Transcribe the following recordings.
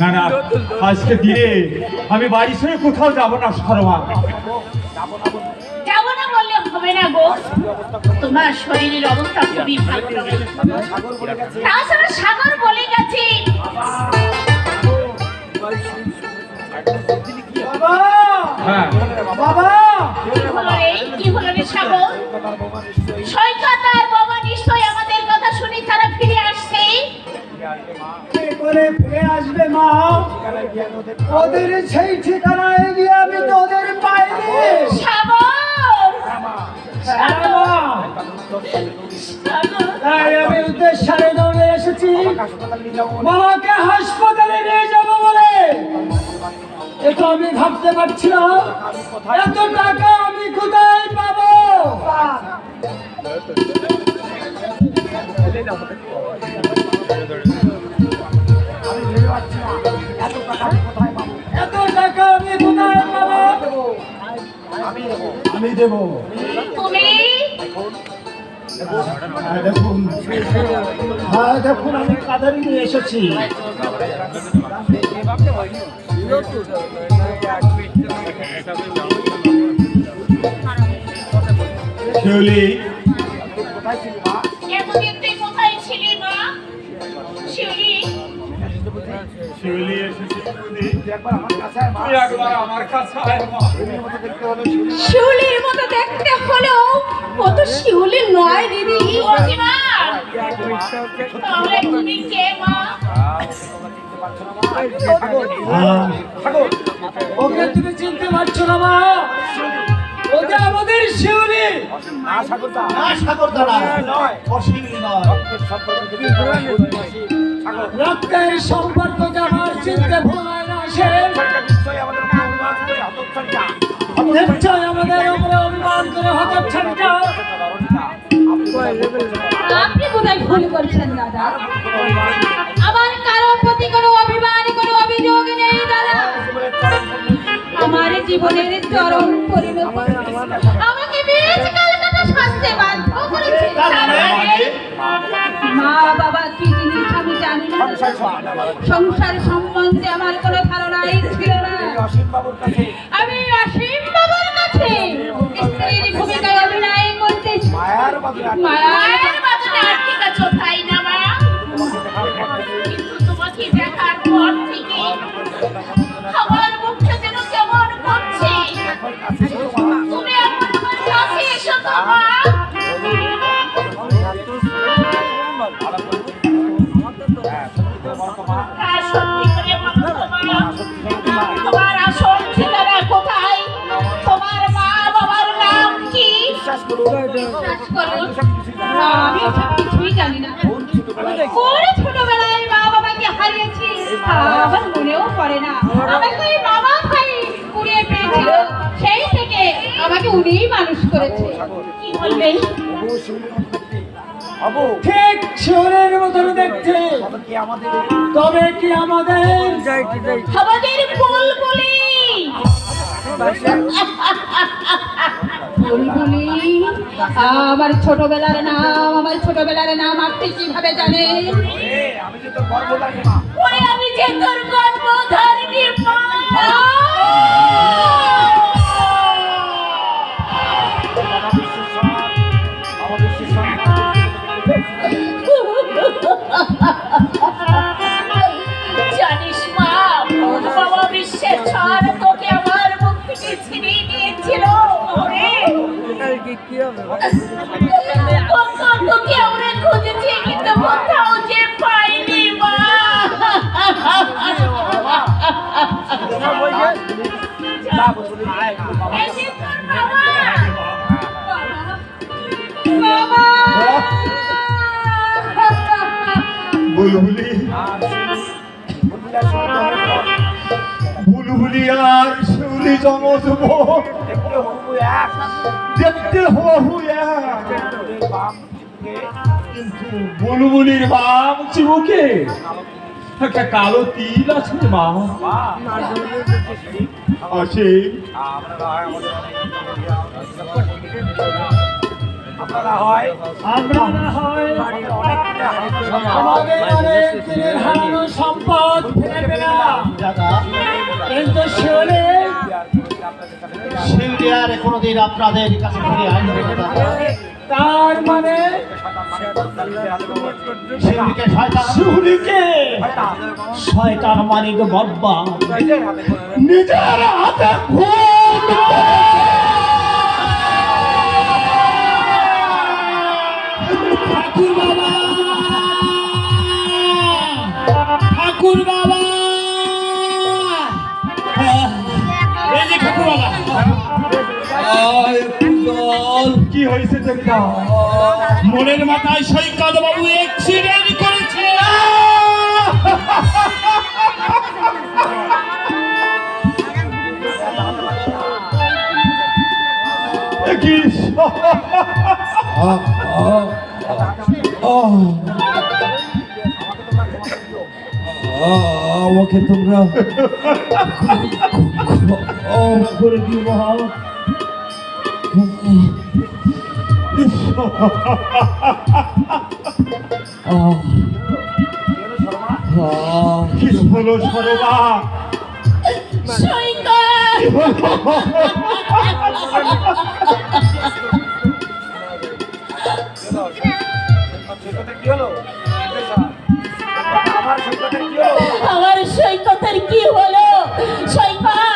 না না আজকে দিনে আমি বাড়ি ছেড়ে কোথাও যাব না যাব, যাব না বলব। যাব না বললে হবে না গো কি অবস্থা করব? তোমার শরীরের অবস্থা খুবই ভালো নয়। সাগর বলে গেছে তাছাড়া সাগর বলে গেছে বাবা হ্যাঁ বাবা কি হলো রে সাগর সৈকত আর কি ফিরে আসবে মা। ওদের সেই ঠিকানায় গিয়ে আমি তোদের পাইনি। তাই আমি উদ্দেশ্যে দৌড়ে এসেছি। আমাকে হাসপাতালে নিয়ে যাব বলে। মামাকে হাসপাতালে নিয়ে যাব বলে। এ তো আমি ভাবতে পারছি না আমি কোথায় এত টাকা আমি কোথায় পাবো? আমি দেব। আমি দেবো। তুমি? হ্যাঁ দেখুন। হ্যাঁ দেখুন আমি কাদারি নিয়ে এসেছি? শিউলি শুনি শিউলির মতো দেখতে হলেও ও তো শিউলি নয় দিদি। হ্যাঁ ওকে তুমি চিনতে পারছ না মা। ওটা আমাদের শিউলি। না ঠাকুরদা। না। সাগরদা নয়। অশিলি নয়। রক্তের সম্পর্ক রক্তের আমার চিনতে ভুল না। সে আমাদের উপর অভিমান করে হতচ্ছাড়া নিশ্চয় আমাদের উপরে অভিমান করে হতচ্ছাড়িটা আপনি বোধহয় ভুল করছেন দাদা। আমার কারও প্রতি কোনো অভিমান কোনো অভিযোগ নেই দাদা। আমার জীবনের চরম পরিণতি। আমাকে বেশ কালকাটা শাস্তে বাধ্য করেছে মা বাবা কি সংসার সম্বন্ধে আমার কোনো ধারণাই ছিল না। আমি অসীম বাবুর কাছে স্ত্রীর ভূমিকায় অভিনয় করতে মায়ার তাই না মা কিন্তু তোমাকে দেখার পর আমি কিছুই জানি। না কোন ছোটবেলায়? মা বাবাকে হারিয়েছি আমার মনেও পড়ে না। আমাকে ওই মামা ভাই কুড়িয়ে পেয়েছিল সেই থেকে আমাকে উনিই মানুষ করেছে। কি ঠিক মতন দেখতে। তবে কি আমাদের আমাদের? আমাদের বুলবুলি বুলবুলি আমার ছোটবেলার নাম আমার ছোটবেলার নাম আপনি কীভাবে জানেন? আমি যে তোর কত তোকে আমরা খুঁজেছি বুলবুলি। বুলবুলি আর শিউলি জমজ হবু দেখতে কিন্তু বুলবুলির বাম চিবুকে একটা কালো তিল আছে মা আছে হয় আমরা না হয় সম্পদ আর কোনোদিন আপনাদের কাছে ফিরে আসবে। তার মানে শয়তান মানিক বাবা নিজের হাতে। কি হয়েছে দেখলা মোড়ের মাথায় সৈকত বাবু অ্যাক্সিডেন্ট করেছে। কি? আমাকে তোমরা করে দিও আমার সৈকতের কি হলো? সৈকত!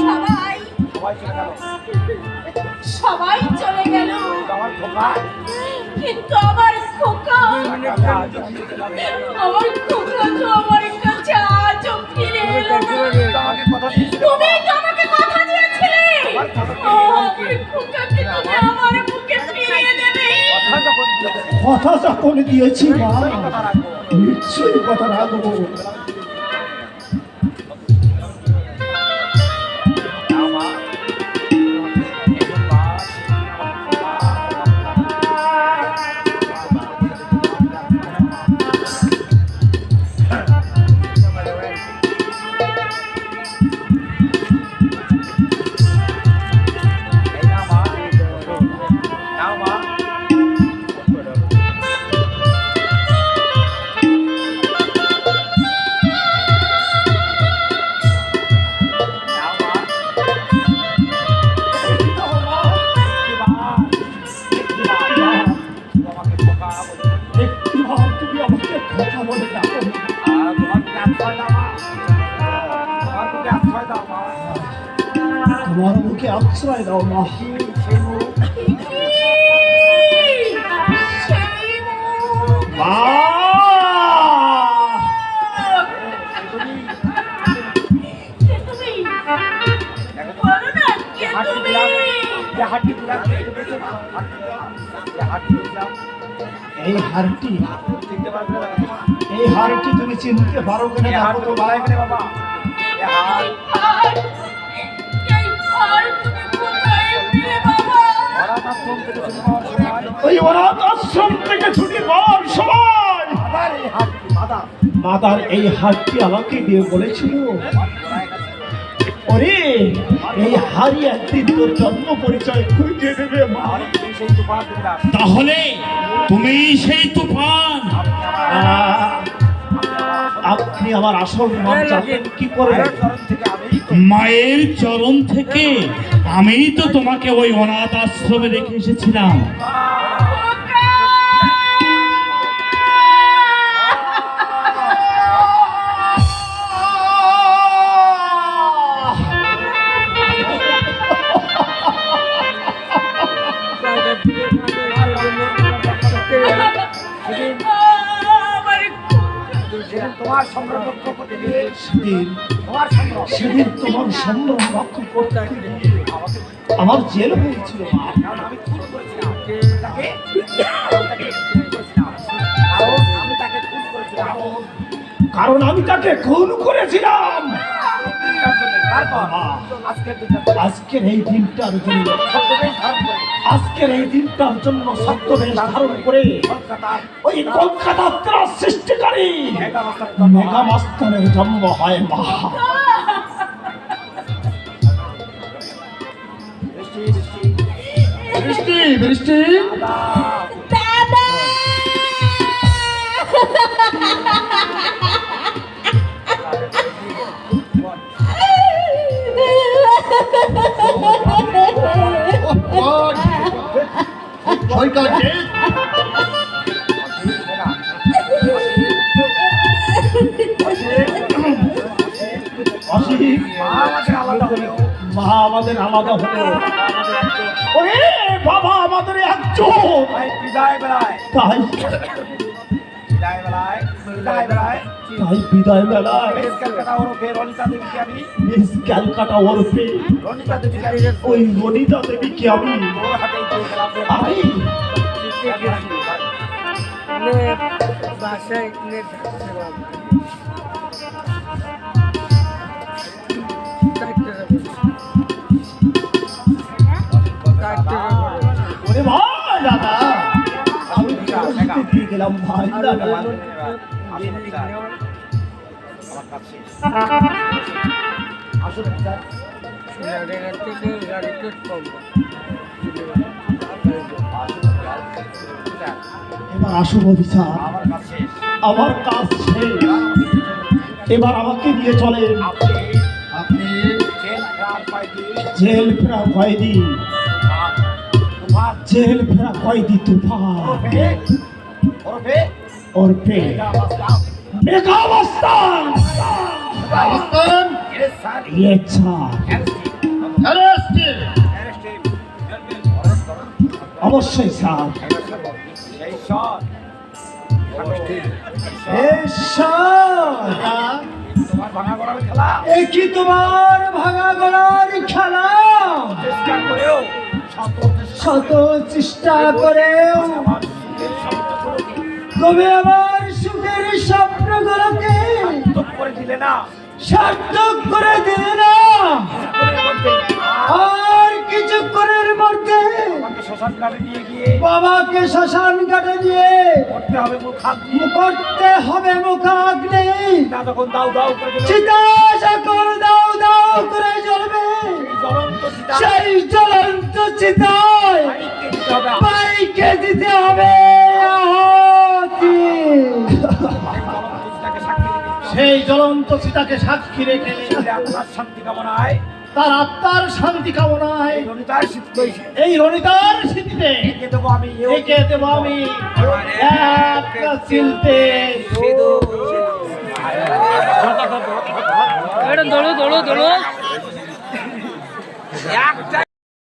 সবাই। চলে গেল। কিন্তু আমার খোকা আমার খোকা তো আমার কাছে আজও ফিরে এলো না। তুমি তো আমাকে কথা দিয়েছিলে। আমার খোকাকে তুমি আমার বুকে ফিরিয়ে দেবে। কথা যখন দিয়েছি মা, নিশ্চয়ই কথা রাখব। হাঁটি দিলাম যে হাঁটি দিলাম এই হারটি মা এই হারটি তুমি চিনতে পারো কিনা বাবা ওই অনাথ আশ্রম থেকে ছুটি পাওয়ার হাতটি মাতার এই হারটি আমাকে দিয়ে বলেছিল, ওরে, এই হারি একদিন তোর জন্ম পরিচয় খুঁজে দেবে তাহলে তুমি সেই তুফান। আপনি আমার আসল নাম জানেন কি করে চরণ থেকে আমি মায়ের চরণ থেকে আমি তো তোমাকে ওই অনাথ আশ্রমে রেখে এসেছিলাম। সেদিন তোমার করতে সেদিন তোমার সংগ্রাম সেদিন তোমার সম্ভ্রম রক্ষা করতে আমার জেল হয়েছিল কারণ আমি তাকে খুন করেছিলাম। আজকের এই দিনটার জন্য আজকের এই দিনটার জন্য সত্যবেশ ধারণ করে ওই কলকাতা সৃষ্টিকারী মেগা মাস্টার মাস্টারের জন্ম হয়, মা। বৃষ্টি বৃষ্টি। দাদা! মা আমাদের আলাদা হলো। ওরে বাবা আমাদের একজন বিদায় বেলায়। তাই। বিদায় বেলায়। বিদায় বেলায়। তাই বিদায় বেলায়। ক্যালকাটা ওরফে রনিতা দেবীকে আমি। মিস ক্যালকাটা ওরফে। রনিতা দেবীকে আমি ওই রনিতা দেবীকে আমি। হাতেই ওরে ভাই দাদা আমি গেলাম ভাই দাদা। আমার কাছে আসুন। এবার আসুন অফিসার। আমার কাজ শেষ। এবার আমাকে দিয়ে চলে আপনি জেল ফেরা কয়েদি জেল ফেরা কয়েদি তুফান। এর স্যার ইয়ে ছাড় অবশ্যই স্যার সব তোমার ভাঙা গড়ার খেলা? শত চেষ্টা করেও তুমি আমার সুখের স্বপ্নগুলোকে করে দিলে না। সার্থক করে দিলে না। আর কিছুক্ষণের মধ্যে ঘাটে নিয়ে গিয়ে বাবাকে শ্মশান ঘাটে দিয়ে করতে হবে মুখাগ্নি। চিতা যখন দাও দাও করে জ্বলবে। সেই জ্বলন্ত চিতায় পাইকে দিতে হবে। সেই জ্বলন্ত সীতাকে সাক্ষী রেখে তাহলে আপনার শান্তি কামনায় তার আত্মার শান্তি কামনায় এই রনিতার এই রনিতার স্মৃতিতে একে দেবো আমি একে দেব আমি একটা চিলতে। একটা